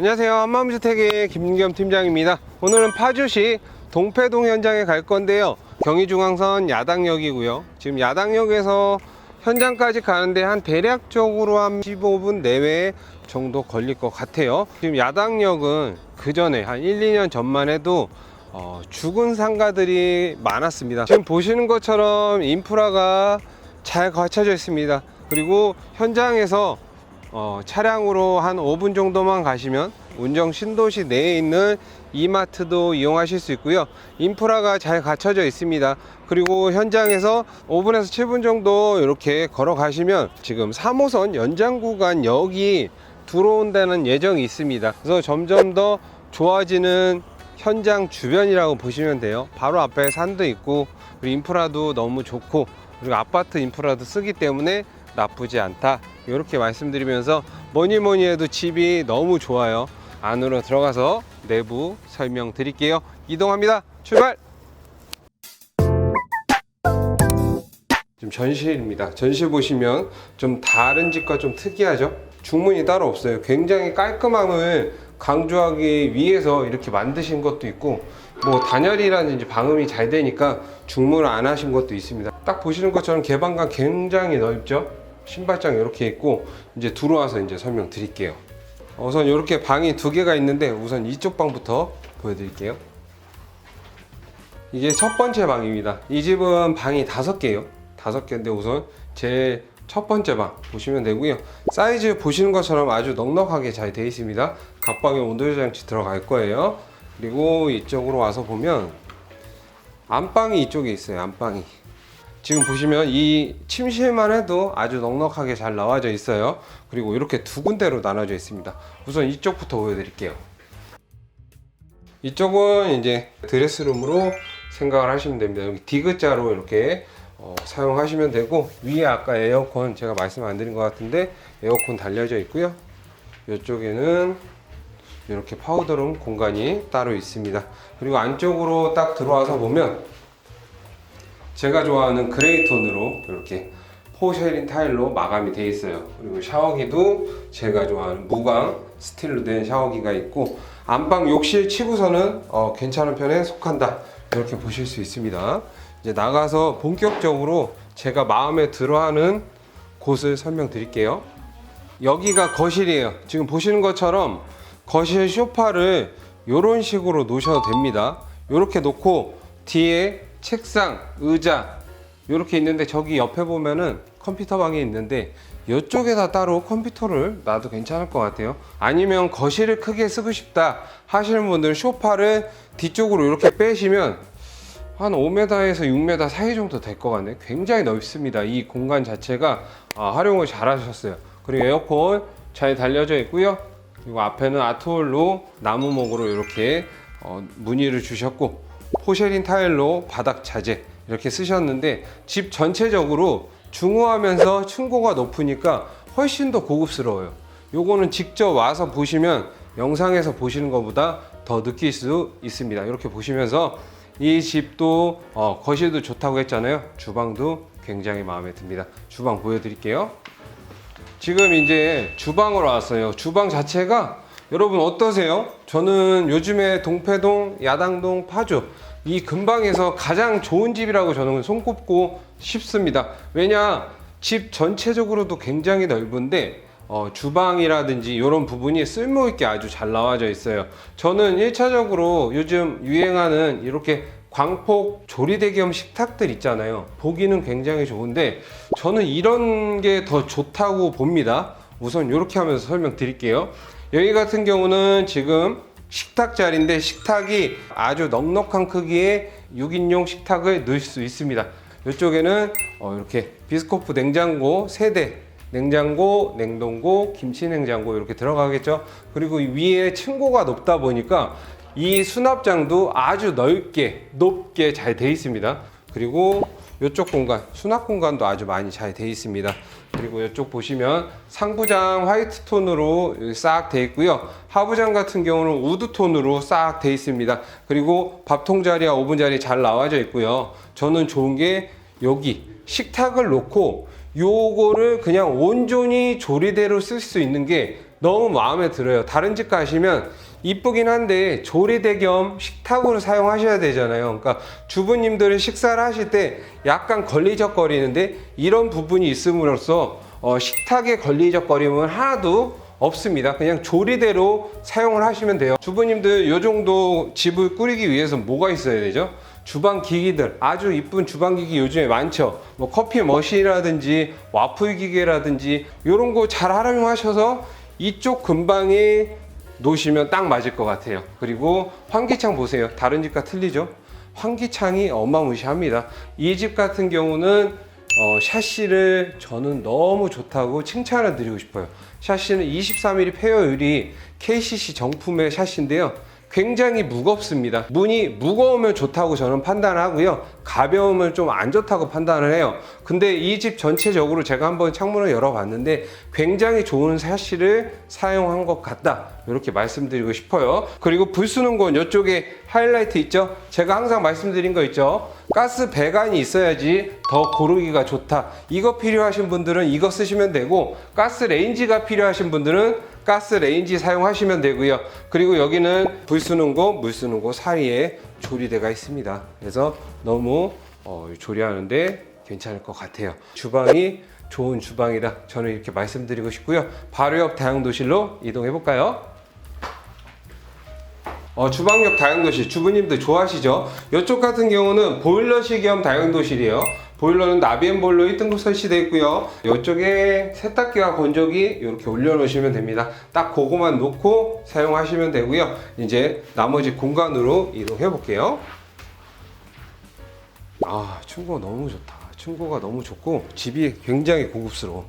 안녕하세요. 한마음주택의 김윤겸 팀장입니다. 오늘은 파주시 동패동 현장에 갈 건데요. 경의중앙선 야당역이고요. 지금 야당역에서 현장까지 가는데 한 대략적으로 한 15분 내외 정도 걸릴 것 같아요. 지금 야당역은 그 전에 한 1, 2년 전만 해도 어, 죽은 상가들이 많았습니다. 지금 보시는 것처럼 인프라가 잘 갖춰져 있습니다. 그리고 현장에서 어, 차량으로 한 5분 정도만 가시면 운정 신도시 내에 있는 이마트도 이용하실 수 있고요. 인프라가 잘 갖춰져 있습니다. 그리고 현장에서 5분에서 7분 정도 이렇게 걸어 가시면 지금 3호선 연장 구간 역이 들어온다는 예정이 있습니다. 그래서 점점 더 좋아지는 현장 주변이라고 보시면 돼요. 바로 앞에 산도 있고 그리고 인프라도 너무 좋고 그리고 아파트 인프라도 쓰기 때문에 나쁘지 않다. 이렇게 말씀드리면서 뭐니 뭐니 해도 집이 너무 좋아요. 안으로 들어가서 내부 설명 드릴게요. 이동합니다. 출발! 지금 전실입니다. 전실 보시면 좀 다른 집과 좀 특이하죠? 중문이 따로 없어요. 굉장히 깔끔함을 강조하기 위해서 이렇게 만드신 것도 있고, 뭐 단열이라든지 방음이 잘 되니까 중문을 안 하신 것도 있습니다. 딱 보시는 것처럼 개방감 굉장히 넓죠? 신발장 이렇게 있고, 이제 들어와서 이제 설명드릴게요. 우선 이렇게 방이 두 개가 있는데, 우선 이쪽 방부터 보여드릴게요. 이게 첫 번째 방입니다. 이 집은 방이 다섯 개예요. 다섯 개인데 우선 제 첫 번째 방 보시면 되고요. 사이즈 보시는 것처럼 아주 넉넉하게 잘 되어 있습니다. 각방에 온도 조장치 들어갈 거예요. 그리고 이쪽으로 와서 보면 안방이 이쪽에 있어요. 안방이. 지금 보시면 이 침실만 해도 아주 넉넉하게 잘 나와져 있어요. 그리고 이렇게 두 군데로 나눠져 있습니다. 우선 이쪽부터 보여드릴게요. 이쪽은 이제 드레스룸으로 생각을 하시면 됩니다. 여기 디귿자로 이렇게 어, 사용하시면 되고 위에 아까 에어컨 제가 말씀 안 드린 것 같은데 에어컨 달려져 있고요. 이쪽에는 이렇게 파우더룸 공간이 따로 있습니다. 그리고 안쪽으로 딱 들어와서 보면 제가 좋아하는 그레이 톤으로 이렇게 포쉐린 타일로 마감이 되어 있어요. 그리고 샤워기도 제가 좋아하는 무광 스틸로 된 샤워기가 있고 안방 욕실 치고서는 어, 괜찮은 편에 속한다. 이렇게 보실 수 있습니다. 이제 나가서 본격적으로 제가 마음에 들어하는 곳을 설명드릴게요. 여기가 거실이에요. 지금 보시는 것처럼 거실 소파를 이런 식으로 놓으셔도 됩니다. 이렇게 놓고 뒤에 책상, 의자 이렇게 있는데 저기 옆에 보면은 컴퓨터 방이 있는데 이쪽에다 따로 컴퓨터를 놔도 괜찮을 것 같아요. 아니면 거실을 크게 쓰고 싶다 하시는 분들은 소파를 뒤쪽으로 이렇게 빼시면 한 5m에서 6m 사이 정도 될 것 같네. 굉장히 넓습니다. 이 공간 자체가 아, 활용을 잘 하셨어요. 그리고 에어컨 잘 달려져 있고요. 그리고 앞에는 아트홀로 나무목으로 이렇게 어, 무늬를 주셨고 포쉐린 타일로 바닥 자재 이렇게 쓰셨는데 집 전체적으로 중후하면서 층고가 높으니까 훨씬 더 고급스러워요. 요거는 직접 와서 보시면 영상에서 보시는 것보다 더 느낄 수 있습니다. 이렇게 보시면서 이 집도 어, 거실도 좋다고 했잖아요. 주방도 굉장히 마음에 듭니다. 주방 보여드릴게요. 지금 이제 주방으로 왔어요. 주방 자체가 여러분 어떠세요? 저는 요즘에 동패동, 야당동, 파주 이 근방에서 가장 좋은 집이라고 저는 손꼽고 싶습니다. 왜냐 집 전체적으로도 굉장히 넓은데 어, 주방이라든지 이런 부분이 쓸모 있게 아주 잘 나와져 있어요. 저는 1차적으로 요즘 유행하는 이렇게 광폭 조리대 겸 식탁들 있잖아요. 보기는 굉장히 좋은데 저는 이런 게 더 좋다고 봅니다. 우선 이렇게 하면서 설명드릴게요. 여기 같은 경우는 지금 식탁 자리인데 식탁이 아주 넉넉한 크기의 6인용 식탁을 넣을 수 있습니다. 이쪽에는 어, 이렇게 비스코프 냉장고 3대 냉장고, 냉동고, 김치 냉장고 이렇게 들어가겠죠. 그리고 이 위에 층고가 높다 보니까 이 수납장도 아주 넓게 높게 잘 돼 있습니다. 그리고 이쪽 공간 수납 공간도 아주 많이 잘 돼 있습니다. 그리고 이쪽 보시면 상부장 화이트 톤으로 싹 돼 있고요. 하부장 같은 경우는 우드 톤으로 싹 돼 있습니다. 그리고 밥통 자리와 오븐 자리 잘 나와져 있고요. 저는 좋은 게 여기 식탁을 놓고 요거를 그냥 온전히 조리대로 쓸 수 있는 게 너무 마음에 들어요. 다른 집 가시면 이쁘긴 한데 조리대 겸 식탁으로 사용하셔야 되잖아요. 그러니까 주부님들은 식사를 하실 때 약간 걸리적거리는데 이런 부분이 있음으로써 어, 식탁에 걸리적거림은 하나도 없습니다. 그냥 조리대로 사용을 하시면 돼요. 주부님들 요 정도 집을 꾸리기 위해서 뭐가 있어야 되죠? 주방 기기들 아주 이쁜 주방 기기 요즘에 많죠. 뭐 커피 머신이라든지 와플 기계라든지 이런 거 잘 활용하셔서 이쪽 근방에 놓으시면 딱 맞을 것 같아요. 그리고 환기창 보세요. 다른 집과 틀리죠? 환기창이 어마무시합니다. 이 집 같은 경우는 어, 샤시를 저는 너무 좋다고 칭찬을 드리고 싶어요. 샤시는 23mm 페어율이 KCC 정품의 샤시인데요. 굉장히 무겁습니다. 문이 무거우면 좋다고 저는 판단하고요. 가벼우면 좀 안 좋다고 판단을 해요. 근데 이 집 전체적으로 제가 한번 창문을 열어봤는데 굉장히 좋은 샤시를 사용한 것 같다. 이렇게 말씀드리고 싶어요. 그리고 불 쓰는 건 이쪽에 하이라이트 있죠? 제가 항상 말씀드린 거 있죠? 가스 배관이 있어야지 더 고르기가 좋다. 이거 필요하신 분들은 이거 쓰시면 되고 가스 레인지가 필요하신 분들은 가스 레인지 사용하시면 되고요. 그리고 여기는 불 쓰는 곳, 물 쓰는 곳 사이에 조리대가 있습니다. 그래서 너무 어, 조리하는데 괜찮을 것 같아요. 주방이 좋은 주방이다. 저는 이렇게 말씀드리고 싶고요. 바로 옆 다용도실로 이동해 볼까요? 어, 주방역 다용도실 주부님들 좋아하시죠? 이쪽 같은 경우는 보일러실 겸 다용도실이에요. 보일러는 나비엔 보일러 1등급 설치되어 있고요. 이쪽에 세탁기와 건조기 이렇게 올려놓으시면 됩니다. 딱 그거만 놓고 사용하시면 되고요. 이제 나머지 공간으로 이동해 볼게요. 아, 충고가 너무 좋다. 충고가 너무 좋고 집이 굉장히 고급스러워.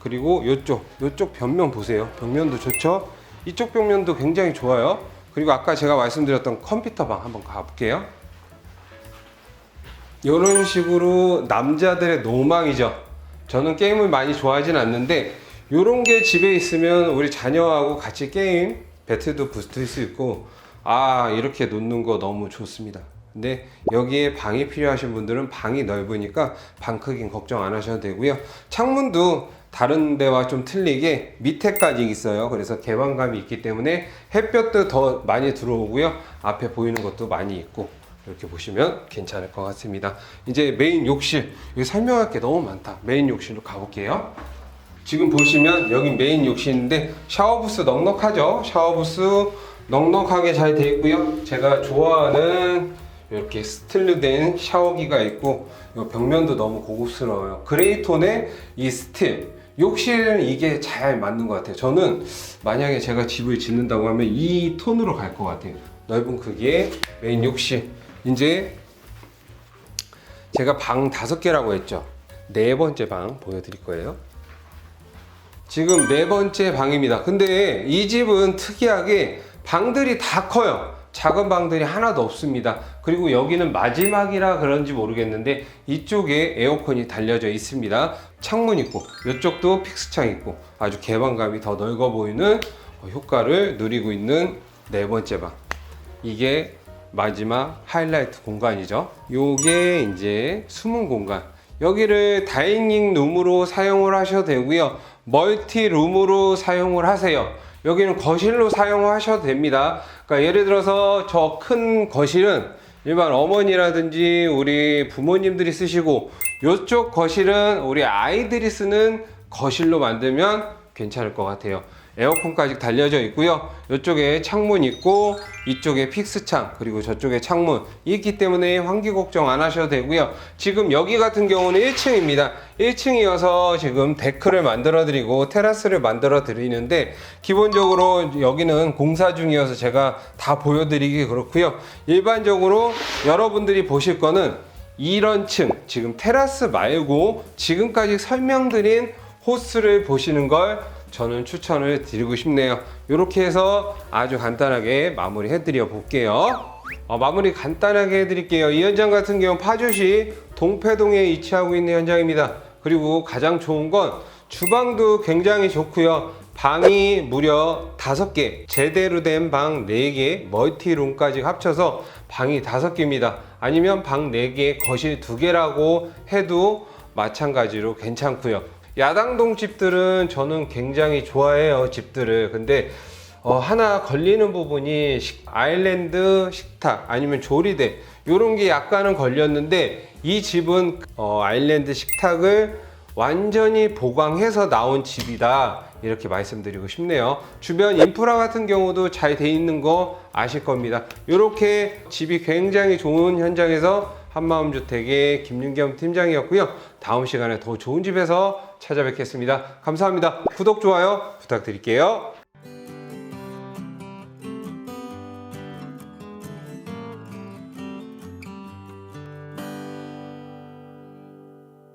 그리고 이쪽, 이쪽 벽면 보세요. 벽면도 좋죠? 이쪽 벽면도 굉장히 좋아요. 그리고 아까 제가 말씀드렸던 컴퓨터 방 한번 가볼게요. 이런 식으로 남자들의 노망이죠. 저는 게임을 많이 좋아하진 않는데 이런 게 집에 있으면 우리 자녀하고 같이 게임 배틀도 붙을 수 있고 아 이렇게 놓는 거 너무 좋습니다. 근데 여기에 방이 필요하신 분들은 방이 넓으니까 방 크긴 걱정 안 하셔도 되고요. 창문도 다른 데와 좀 틀리게 밑에까지 있어요. 그래서 개방감이 있기 때문에 햇볕도 더 많이 들어오고요. 앞에 보이는 것도 많이 있고 이렇게 보시면 괜찮을 것 같습니다. 이제 메인 욕실 여기 설명할 게 너무 많다. 메인 욕실로 가볼게요. 지금 보시면 여기 메인 욕실인데 샤워부스 넉넉하죠? 샤워부스 넉넉하게 잘 되어 있고요. 제가 좋아하는 이렇게 스틸로 샤워기가 있고 이 벽면도 너무 고급스러워요. 그레이 톤의 이 스틸 욕실은 이게 잘 맞는 것 같아요. 저는 만약에 제가 집을 짓는다고 하면 이 톤으로 갈 것 같아요. 넓은 크기의 메인 욕실. 이제 제가 방 다섯 개라고 했죠. 네 번째 방 보여드릴 거예요. 지금 네 번째 방입니다. 근데 이 집은 특이하게 방들이 다 커요. 작은 방들이 하나도 없습니다. 그리고 여기는 마지막이라 그런지 모르겠는데 이쪽에 에어컨이 달려져 있습니다. 창문 있고 이쪽도 픽스창 있고 아주 개방감이 더 넓어 보이는 효과를 누리고 있는 네 번째 방. 이게 마지막 하이라이트 공간이죠. 요게 이제 숨은 공간. 여기를 다이닝 룸으로 사용을 하셔도 되고요. 멀티 룸으로 사용을 하세요. 여기는 거실로 사용하셔도 됩니다. 그러니까 예를 들어서 저 큰 거실은 일반 어머니라든지 우리 부모님들이 쓰시고 이쪽 거실은 우리 아이들이 쓰는 거실로 만들면 괜찮을 것 같아요. 에어컨까지 달려져 있고요. 이쪽에 창문 있고 이쪽에 픽스창 그리고 저쪽에 창문 있기 때문에 환기 걱정 안 하셔도 되고요. 지금 여기 같은 경우는 1층입니다. 1층이어서 지금 데크를 만들어 드리고 테라스를 만들어 드리는데 기본적으로 여기는 공사 중이어서 제가 다 보여드리기 그렇고요. 일반적으로 여러분들이 보실 거는 이런 층 지금 테라스 말고 지금까지 설명드린 호스를 보시는 걸 저는 추천을 드리고 싶네요. 이렇게 해서 아주 간단하게 마무리 해드려 볼게요. 어, 마무리 간단하게 해드릴게요. 이 현장 같은 경우 파주시 동패동에 위치하고 있는 현장입니다. 그리고 가장 좋은 건 주방도 굉장히 좋고요. 방이 무려 5개, 제대로 된방 4개, 멀티룸까지 합쳐서 방이 5개입니다. 아니면 방 4개, 거실 2개라고 해도 마찬가지로 괜찮고요. 야당동 집들은 저는 굉장히 좋아해요 집들을. 근데 어, 하나 걸리는 부분이 식- 아일랜드 식탁 아니면 조리대 이런 게 약간은 걸렸는데 이 집은 어, 아일랜드 식탁을 완전히 보강해서 나온 집이다. 이렇게 말씀드리고 싶네요. 주변 인프라 같은 경우도 잘 돼 있는 거 아실 겁니다. 이렇게 집이 굉장히 좋은 현장에서 한마음주택의 김윤겸 팀장이었고요. 다음 시간에 더 좋은 집에서 찾아뵙겠습니다. 감사합니다. 구독 좋아요 부탁드릴게요